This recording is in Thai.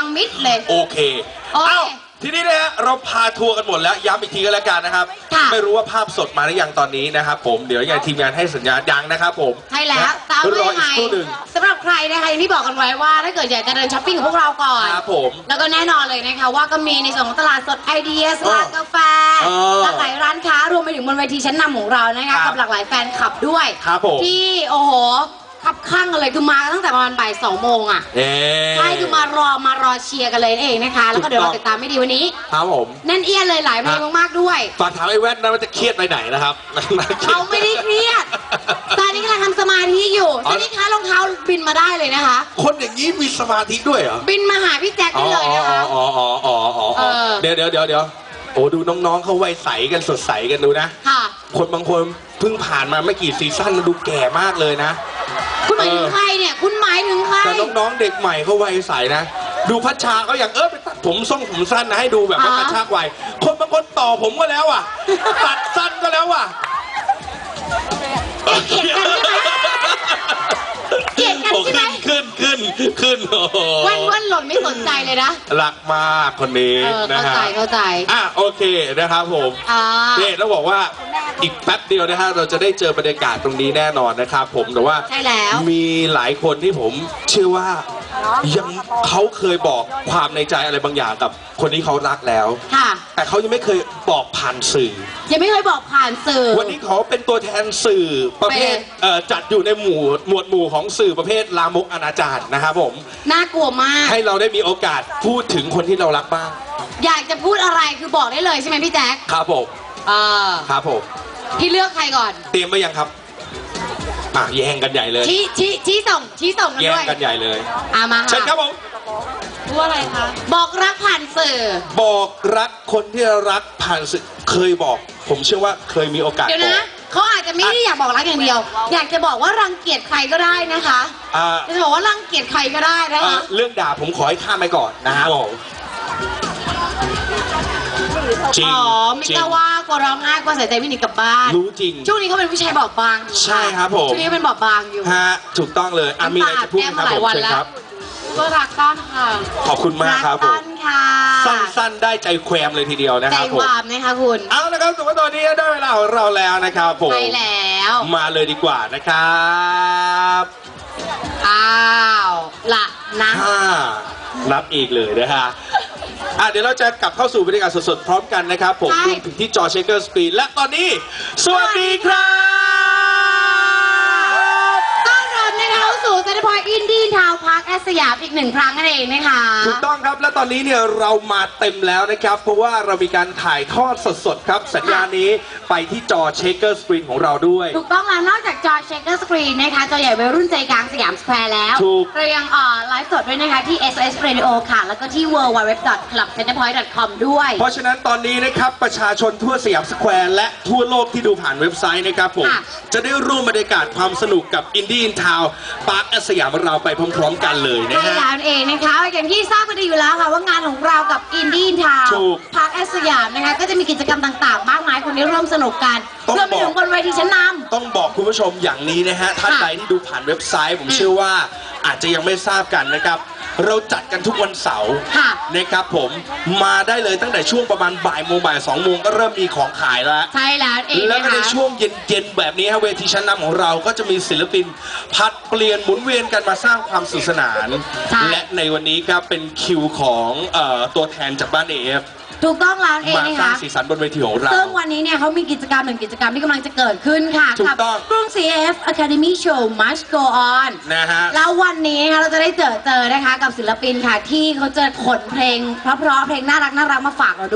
ฟังมิดเลย โอเค โอเคเอ้า ทีนี้นะฮะเราพาทัวร์กันหมดแล้ว ย้ำอีกทีก็แล้วกันนะครับ ค่ะ ไม่รู้ว่าภาพสดมาหรือยังตอนนี้นะครับผม เดี๋ยวยังไงทีมงานให้สัญญาณยังนะครับผมใช่แล้วนะตามรไว้อยังอีไงกครู่หนึ่ง สำหรับใครนะคะอย่างที่บอกกันไว้ว่าถ้าเกิดอยากจะเดินช้อปปิ้งกับพวกเราก่อน ครับผมแล้วก็แน่นอนเลยนะคะ ว่าก็มีในส่วนของตลาดสดไอเดียร้านกาแฟเออหลากหลายร้านค้ารวมไปถึงบนเวทีชั้นนำของเรานะครัคะบกับหลากหลายแฟนคลับด้วย ครับผมที่โอ้โห ขับข้างกันเลยคือมาตั้งแต่ประมาณบ่ายสองโมงอะเอ๊ใช่คือมารอมารอเชียร์กันเลยนั่นเองนะคะ แล้วก็เดี๋ยวเราติดตามไม่ดีวันนี้ ครับผม แน่นเอียดเลยหลายเพลงมากๆด้วย ฝากถามไอ้แว่นนะว่าจะเครียดไปไหนนะครับ เขาไม่ได้เครียดตอนนี้กำลังทำสมาธิอยู่ตอนนี้คะรองเท้าบินมาได้เลยนะคะ คนอย่างนี้มีสมาธิด้วยเหรอ บินมาหาพี่แจ็คอ๋ได้อเลยนะคะอ๋ออ๋ออ๋ออ๋อเออ เดี๋ยวเดี๋ยวเดี๋ยวเดี๋ยวโอ้ดูน้องๆเขาวัยใสกันสดใสกันดูนะ ค่ะ คนบางคนเพิ่งผ่านมาไม่กี่ซีซั่นดูแก่มากเลยนะคุณห มายถึงใครเนี่ย คุณหมายถึงใคร แต่น้องๆเด็กใหม่เขาวัยใสนะ ดูพัชชาเขาอย่างเออไปตัดผมทรงผมสั้นนะให้ดูแบบว่าอ๋อกระชากวัยคนบางคนต่อผมก็แล้วอะ ตัดสั้นก็แล้วอะเกลียดกันใช่ไหมเกลียดกัน โอ้ ใช่ไหม ขึ้นขึ้นขึ้นขึ้นโอ้โหวันวันหล่นไม่สนใจเลยนะ รักมากคนนี้เออนะเข้าฮะใจเข้าใจ อะโอเคนะครับผมอ่า เนี่ยต้องบอกว่าอีกแป๊บเดียวนะฮะเราจะได้เจอบรรยากาศตรงนี้แน่นอนนะครับผมแต่ว่าใช่แล้ว มีหลายคนที่ผมเชื่อว่า ยังเขาเคยบอกความในใจอะไรบางอย่างกับคนที่เขารักแล้ว ค่ะ แต่เขายังไม่เคยบอกผ่านสื่อ ยังไม่เคยบอกผ่านสื่อ วันนี้ขอเป็นตัวแทนสื่อประเภทเป็น เอ่อจัดอยู่ในหมู่หมวดหมู่ของสื่อประเภทลามกอนาจารนะครับผม น่ากลัวมาก ให้เราได้มีโอกาสพูดถึงคนที่เรารักบ้างอยากจะพูดอะไรคือบอกได้เลยใช่ไหมพี่แจ็คครับผมเออครับผมพี่เลือกใครก่อน เตรียมไว้ยังครับ อะแย่งกันใหญ่เลย ชี้ชี้ชี้ส่งชี้ส่งกันแย่ด้งวยกันใหญ่เลย อามาเชิญครับค่ะผม พูดอะไรคะบอกรักผ่านสื่อ บอกรักคนที่รักผ่านสื่อเคยบอก ผมเชื่อว่าเคยมีโอกาสเดี๋ยวบอนะก เขาอาจจะไม่ได้อยากบอกรักอย่างเดียว อยากจะบอกว่ารังเกียจใครก็ได้นะคะอ่า จะบอกว่ารังเกียจใครก็ได้นะเอ่อคะ เรื่องด่าผมขอให้ข้ามไปก่อนนะครับผม จริงอ๋อไม่จริง กล้าว่ากลัวร้องไห้กลัวเสียใจไม่หนีกลับบ้าน รู้จริง ช่วงนี้เขาเป็นผู้ชายบอบบางอยู่ะใช่ครับผม ช่วงนี้เขาเป็นบอบบางอยู่ฮะถูกต้องเลยอะมีอะไรจะพูดไหมครับผมเชิญครับ ก็รักต้อนค่ะขอบคุณมากครับผต้อมนค่ะสั้นๆ ได้ใจแควมเลยทีเดียวนะใจครับผมวามนะคะคุณ เอาละครับถือว่าตอนนี้ได้เวลาของเราแล้วนะครับผมใช่แล้วมาเลยดีกว่านะครับอ้าวละนะ ห้านับอีกเลยนะฮะ อะเดี๋ยวเราจะกลับเข้าสู่บรรยากาศสดๆพร้อมกันนะครับ ผมใช่รวมถึงที่จอเชคเกอร์สปีดและตอนนี้ สวัสดีครับ เข้าสู่เซ็นทรัลพอยต์อินดี้ทาวน์พาร์คแอสสยามอีกหนึ่งครั้งนั่นเองนะคะ ถูกต้องครับและตอนนี้เนี่ยเรามาเต็มแล้วนะครับ เพราะว่าเรามีการถ่ายทอดสดๆครับ สัญญาณนี้ไปที่จอเชคเกอร์สกรีนของเราด้วย ถูกต้องแล้วนอกจากจอเชคเกอร์สกรีนนะคะจอใหญ่วัยรุ่นใจกลางสยามสแควร์แล้วถูก เรายังเอ่อไลฟ์สดด้วยนะคะที่ SOS Radio ค่ะ แล้วก็ที่ www.clubcenterpoint.com ด้วย เพราะฉะนั้นตอนนี้นะครับประชาชนทั่วสยามสแควร์และทั่วโลกที่ดูผ่านเว็บไซต์นะครับผมค่ะ จะได้ร่วมบรรยากาศความสนุกกับอินดี้อินทาวปาร์คสยามเราไปพร้อมๆกันเลยนะใช่ฮะ แล้วนั่นเองนะคะอย่างที่ทราบกันดีอยู่แล้วค่ะว่างานของเรากับอินดี้ทาวถูกพาร์คแอสสยามนะคะก็จะมีกิจกรรมต่างๆ มากมายคนที่ร่วมสนุกกันต้องรวมไปบอกถึงบนเวทีชั้นนต้องบอกคุณผู้ชมอย่างนี้นะฮะ ท่านค่ะใดที่ดูผ่านเว็บไซต์ ผมเชื่อว่าอาจจะยังไม่ทราบกันนะครับ เราจัดกันทุกวันเสาร์ค่ะนะครับผมมาได้เลยตั้งแต่ช่วงประมาณบ่ายโมงบ่ายสองโมงก็เริ่มมีของขายแล้วำใช่แล้วนั่นเองแล้วนะก็ในคะช่วงเย็นๆแบบนี้ฮะเวทีชั้นนำของเราก็จะมีศิลปินพัดเปลี่ยนหมุนเวียนกันมาสร้างความสนุกสนานใช่และในวันนี้ครับเป็นคิวของเอ่อตัวแทนจากบ้านเอฟ ถูกต้องแล้วนั่นเองมานะสร้างคะ สีสันบนเวทีของเรา ซึ่งวันนี้เนี่ยเขามีกิจกรรมหนึ่งกิจกรรมที่กำลังจะเกิดขึ้นค่ะถูกกัต้อง กรุง CF Academy Show Must Go On นะฮะ แล้ววันนี้นะคะเราจะได้เจอเจอนะคะกับศิลปินค่ะที่เขาจะขนเพลง เพราะๆเพลงน่ารักน่ารักมาฝากเราด้วย